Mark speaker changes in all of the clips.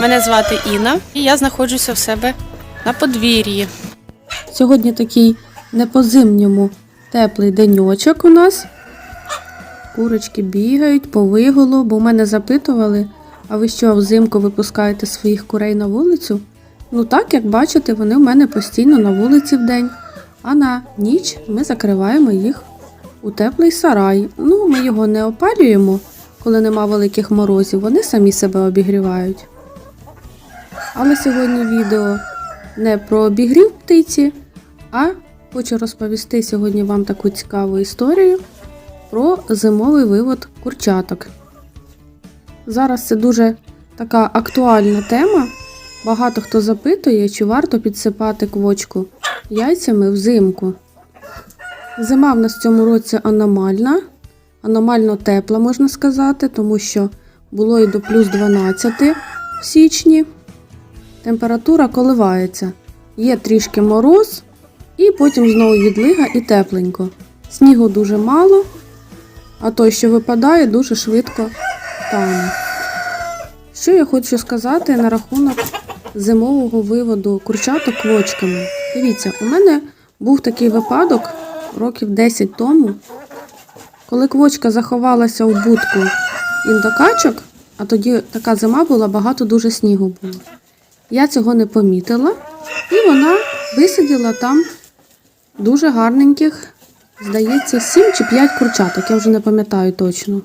Speaker 1: Мене звати Інна, і я знаходжуся в себе на подвір'ї.
Speaker 2: Сьогодні такий не по-зимньому теплий деньочок у нас. Курочки бігають по виголу, бо мене запитували, а ви що взимку випускаєте своїх курей на вулицю? Ну так, як бачите, вони в мене постійно на вулиці вдень, а на ніч ми закриваємо їх у теплий сарай. Ну, ми його не опалюємо, коли нема великих морозів, вони самі себе обігрівають. Але сьогодні відео не про обігрів птиці, а хочу розповісти сьогодні вам таку цікаву історію про зимовий вивод курчаток. Зараз це дуже така актуальна тема. Багато хто запитує, чи варто підсипати квочку яйцями взимку. Зима в нас в цьому році аномальна, аномально тепла, можна сказати, тому що було і до плюс 12 в січні. Температура коливається. Є трішки мороз, і потім знову відлига і тепленько. Снігу дуже мало, а той, що випадає, дуже швидко тане. Що я хочу сказати на рахунок зимового виводу курчаток квочками. Дивіться, у мене був такий випадок років 10 тому, коли квочка заховалася у будку індокачок, а тоді така зима була, багато дуже снігу було. Я цього не помітила, і вона висиділа там дуже гарненьких, здається, 7 чи 5 курчаток, я вже не пам'ятаю точно.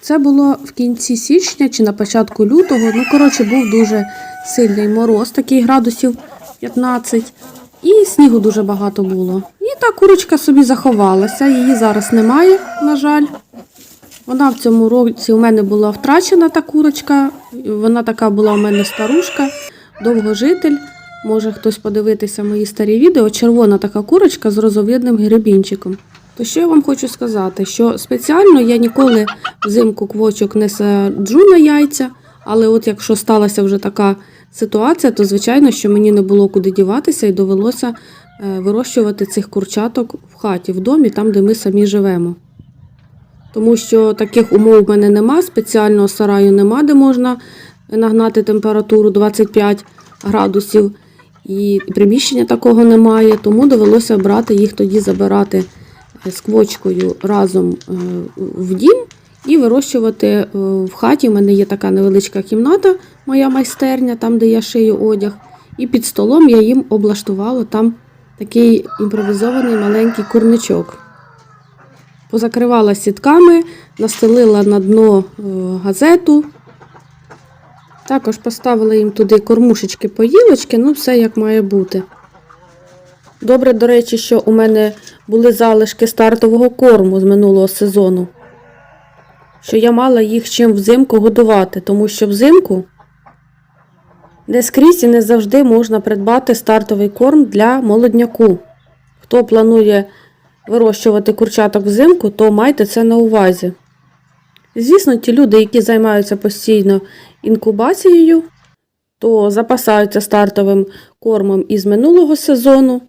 Speaker 2: Це було в кінці січня чи на початку лютого. Ну, коротше, був дуже сильний мороз, такий градусів 15, і снігу дуже багато було. І та курочка собі заховалася, її зараз немає, на жаль. Вона в цьому році у мене була втрачена та курочка. Вона така була у мене старушка, довгожитель. Може хтось подивитися мої старі відео. Червона така курочка з розовидним гребінчиком. То що я вам хочу сказати? Що спеціально я ніколи взимку квочок не саджу на яйця, але от якщо сталася вже така ситуація, то звичайно, що мені не було куди діватися і довелося е, вирощувати цих курчаток в хаті, в домі, там, де ми самі живемо. Тому що таких умов в мене нема, спеціального сараю нема, де можна нагнати температуру 25 градусів. І приміщення такого немає, тому довелося брати їх тоді забирати з квочкою разом е, в дім і вирощувати е, в хаті. У мене є така невеличка кімната, моя майстерня, там, де я шию одяг. І під столом я їм облаштувала там такий імпровізований маленький курничок. Позакривала сітками, настелила на дно е, газету. Також поставила їм туди кормушечки поїлочки, ну все як має бути. Добре, до речі, що у мене були залишки стартового корму з минулого сезону. Що я мала їх чим взимку годувати, тому що взимку не скрізь і не завжди можна придбати стартовий корм для молодняку. Хто планує вирощувати курчаток взимку, то майте це на увазі. Звісно, ті люди, які займаються постійно інкубацією, то запасаються стартовим кормом із минулого сезону.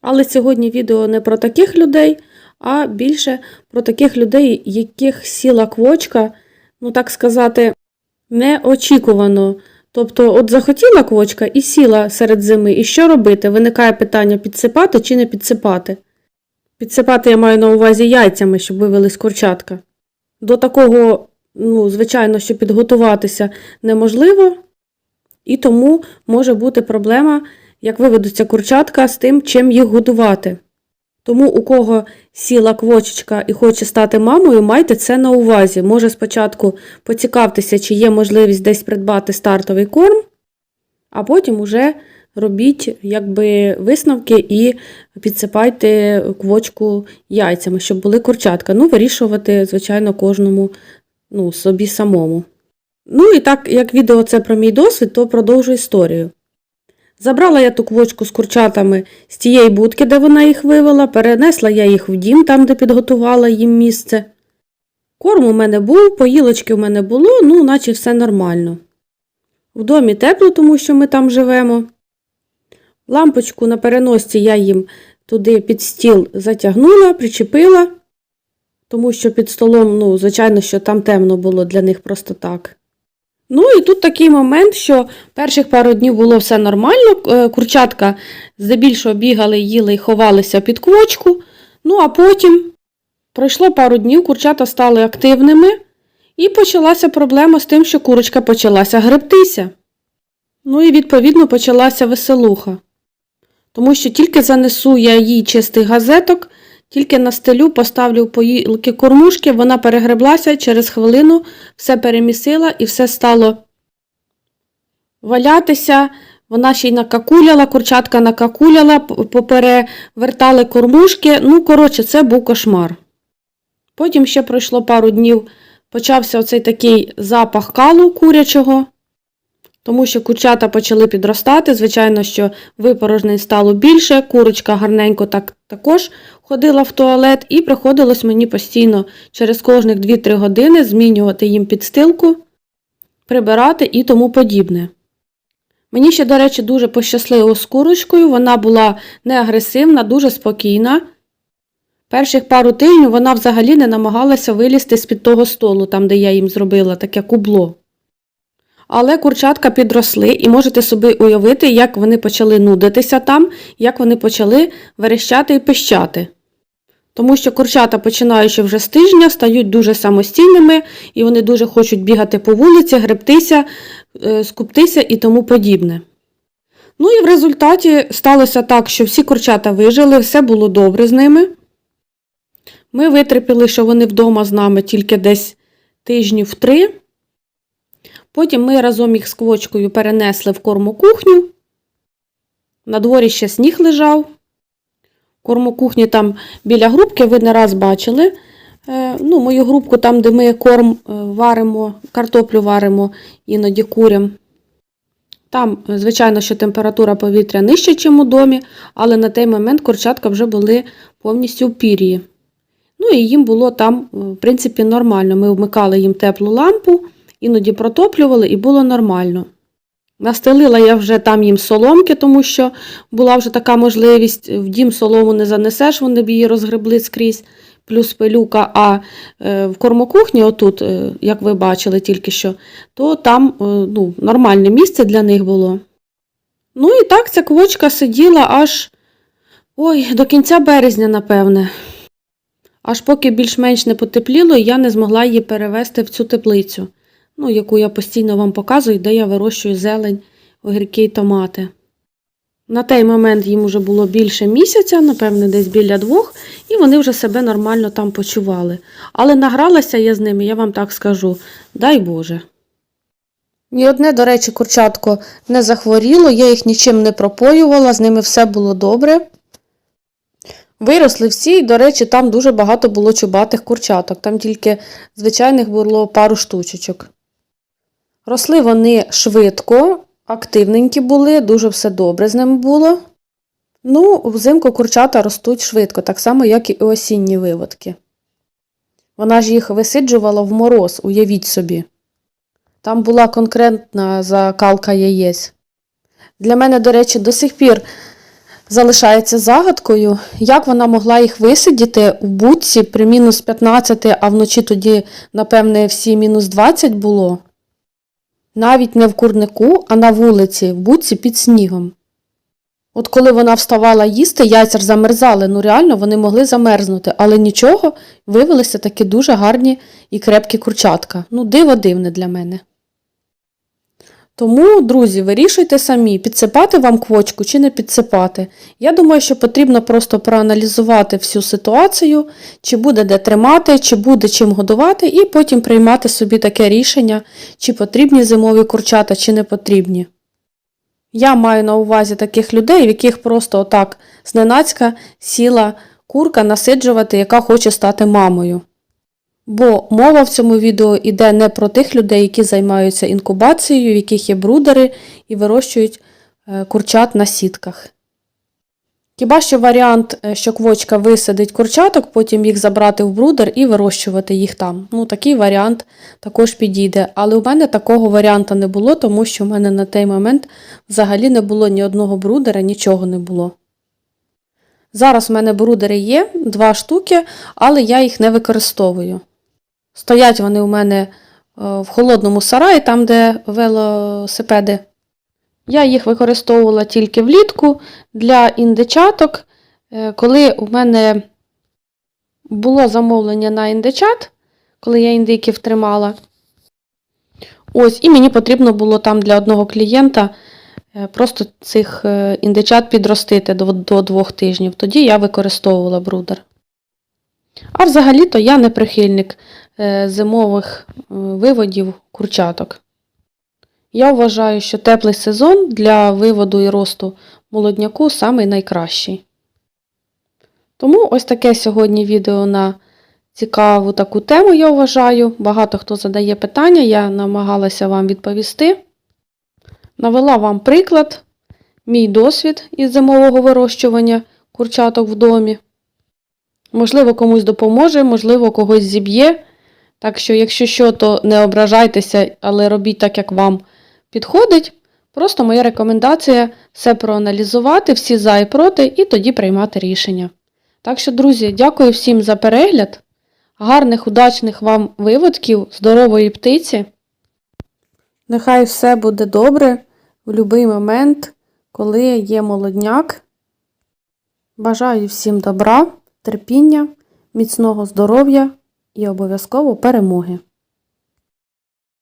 Speaker 2: Але сьогодні відео не про таких людей, а більше про таких людей, яких сіла квочка, ну так сказати, неочікувано. Тобто, от захотіла квочка і сіла серед зими. І що робити? Виникає питання підсипати чи не підсипати. Підсипати я маю на увазі яйцями, щоб вивелись курчатка. До такого, ну, звичайно, що підготуватися неможливо, і тому може бути проблема, як виведуться курчатка з тим, чим їх годувати. Тому, у кого сіла квочечка і хоче стати мамою, майте це на увазі. Може спочатку поцікавтеся, чи є можливість десь придбати стартовий корм, а потім уже робіть якби, висновки і підсипайте квочку яйцями, щоб були курчатка. Ну, вирішувати, звичайно, кожному ну, собі самому. Ну і так, як відео це про мій досвід, то продовжу історію. Забрала я ту квочку з курчатами з тієї будки, де вона їх вивела, перенесла я їх в дім, там, де підготувала їм місце. Корм у мене був, поїлочки у мене було, ну, наче все нормально. В домі тепло, тому що ми там живемо. Лампочку на переносці я їм туди під стіл затягнула, причепила, тому що під столом, ну, звичайно, що там темно було для них просто так. Ну і тут такий момент, що перших пару днів було все нормально. е, Курчатка здебільшого бігали, їли і ховалися під квочку. Ну а потім пройшло пару днів, курчата стали активними, і почалася проблема з тим, що курочка почалася гребтися. Ну і відповідно почалася веселуха. Тому що тільки занесу я їй чистих газеток, тільки настелю, поставлю поїлки кормушки, вона перегреблася, через хвилину все перемісила і все стало валятися. Вона ще й накакуляла, курчатка накакуляла, поперевертали кормушки. Ну, коротше, це був кошмар. Потім ще пройшло пару днів, почався оцей такий запах калу курячого, тому що курчата почали підростати. Звичайно, що випорожнень стало більше, курочка гарненько так також ходила в туалет, і приходилось мені постійно через кожних 2-3 години змінювати їм підстилку, прибирати і тому подібне. Мені ще, до речі, дуже пощасливо з курочкою, вона була не агресивна, дуже спокійна. Перших пару тижнів вона взагалі не намагалася вилізти з-під того столу, там, де я їм зробила таке кубло. Але курчатка підросли, і можете собі уявити, як вони почали нудитися там, як вони почали верещати і пищати. Тому що курчата, починаючи вже з тижня, стають дуже самостійними, і вони дуже хочуть бігати по вулиці, гребтися, е, скуптися і тому подібне. Ну і в результаті сталося так, що всі курчата вижили, все було добре з ними. Ми витерпіли, що вони вдома з нами тільки десь тижнів три. Потім ми разом їх з квочкою перенесли в кормокухню. На дворі ще сніг лежав. Кормокухні там біля грубки ви не раз бачили. Е, ну, мою грубку там, де ми корм е, варимо, картоплю варимо, іноді курям. Там, е, звичайно, що температура повітря нижча, ніж у домі, але на той момент курчатка вже були повністю в пір'ї. Ну і їм було там, в принципі, нормально. Ми вмикали їм теплу лампу, іноді протоплювали і було нормально. Настелила я вже там їм соломки, тому що була вже така можливість. В дім солому не занесеш, вони б її розгребли скрізь, плюс пилюка. А е, в кормокухні, отут, е, як ви бачили тільки що, то там е, ну, нормальне місце для них було. Ну і так ця квочка сиділа аж ой, до кінця березня, напевне. Аж поки більш-менш не потепліло, я не змогла її перевезти в цю теплицю, ну, яку я постійно вам показую, де я вирощую зелень, огірки й томати. На той момент їм вже було більше місяця, напевне, десь біля двох, і вони вже себе нормально там почували. Але награлася я з ними, я вам так скажу, дай Боже. Ні одне, до речі, курчатко не захворіло, я їх нічим не пропоювала, з ними все було добре. Виросли всі, і, до речі, там дуже багато було чубатих курчаток, там тільки звичайних було пару штучечок. Росли вони швидко, активненькі були, дуже все добре з ними було. Ну, взимку курчата ростуть швидко, так само, як і осінні виводки. Вона ж їх висиджувала в мороз, уявіть собі. Там була конкретна закалка яєць. Для мене, до речі, до сих пір залишається загадкою, як вона могла їх висидіти в будці при мінус 15, а вночі тоді, напевне, всі мінус 20 було. Навіть не в курнику, а на вулиці, в будці під снігом. От коли вона вставала їсти, яйця замерзали, ну реально вони могли замерзнути, але нічого, виявилися такі дуже гарні і крепкі курчатка. Ну, диво дивне для мене. Тому, друзі, вирішуйте самі, підсипати вам квочку чи не підсипати. Я думаю, що потрібно просто проаналізувати всю ситуацію, чи буде де тримати, чи буде чим годувати, і потім приймати собі таке рішення, чи потрібні зимові курчата, чи не потрібні. Я маю на увазі таких людей, в яких просто отак зненацька сіла курка насиджувати, яка хоче стати мамою. Бо мова в цьому відео йде не про тих людей, які займаються інкубацією, в яких є брудери і вирощують е, курчат на сітках. Хіба що варіант, е, що квочка висадить курчаток, потім їх забрати в брудер і вирощувати їх там. Ну, такий варіант також підійде. Але у мене такого варіанта не було, тому що в мене на той момент взагалі не було ні одного брудера, нічого не було. Зараз у мене брудери є, два штуки, але я їх не використовую. Стоять вони у мене в холодному сараї, там, де велосипеди. Я їх використовувала тільки влітку для індичаток. Е, Коли у мене було замовлення на індичат, коли я індиків тримала. Ось, і мені потрібно було там для одного клієнта е, просто цих е, індичат підростити до, до двох тижнів. Тоді я використовувала брудер. А взагалі-то я не прихильник е, зимових е, виводів курчаток. Я вважаю, що теплий сезон для виводу і росту молодняку самий найкращий. Тому ось таке сьогодні відео на цікаву таку тему, я вважаю. Багато хто задає питання, я намагалася вам відповісти. Навела вам приклад, мій досвід із зимового вирощування курчаток в домі. Можливо, комусь допоможе, можливо, когось зіб'є. Так що, якщо що, то не ображайтеся, але робіть так, як вам підходить. Просто моя рекомендація все проаналізувати, всі за і проти, і тоді приймати рішення. Так що, друзі, дякую всім за перегляд. Гарних, удачних вам виводків, здорової птиці. Нехай все буде добре в будь-який момент, коли є молодняк. Бажаю всім добра, терпіння, міцного здоров'я і обов'язково перемоги.